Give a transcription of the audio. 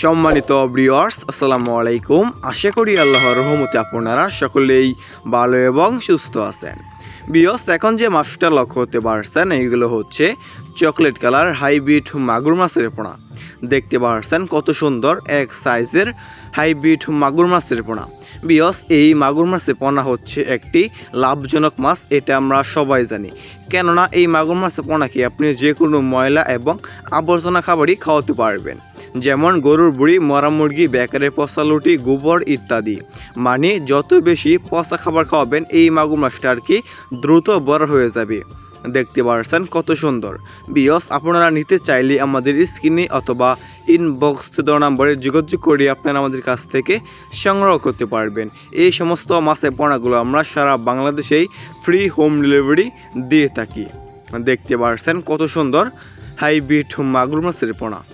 সম্মানিত ব্রিয়ার্স আসসালামু আলাইকুম। আশা করি আল্লাহর রহমতে আপনারা সকলেই ভালো এবং সুস্থ আছেন। বিয়স এখন যে মাছটা লক্ষ্য হতে পারছেন এইগুলো হচ্ছে চকলেট কালার হাইব্রিড মাগুর মাছের পোনা। দেখতে পারছেন কত সুন্দর এক সাইজের হাইব্রিড মাগুর মাছের পোনা। বিয়স এই মাগুর মাছের পোনা হচ্ছে একটি লাভজনক মাছ, এটা আমরা সবাই জানি। কেননা, এই মাগুর মাছের পোনাকে আপনি যে কোনো ময়লা এবং আবর্জনা খাবারই খাওয়াতে পারবেন। যেমন গরুর বুড়ি, মরা মুরগি বেকারে পচা লুটি, গোবর ইত্যাদি। মানে যত বেশি পচা খাবার খাওয়াবেন, এই মাগুর মাছটা আর কি দ্রুত বড় হয়ে যাবে। দেখতে পারছেন কত সুন্দর। বিয়স আপনারা নিতে চাইলে আমাদের স্ক্রিনে অথবা ইনবক্স দেওয়া নম্বরে যোগাযোগ করে আপনারা আমাদের কাছ থেকে সংগ্রহ করতে পারবেন। এই সমস্ত মাছের পোনাগুলো আমরা সারা বাংলাদেশেই ফ্রি হোম ডেলিভারি দিয়ে থাকি। দেখতে পারছেন কত সুন্দর হাইব্রিড মাগুর মাছের পোনা।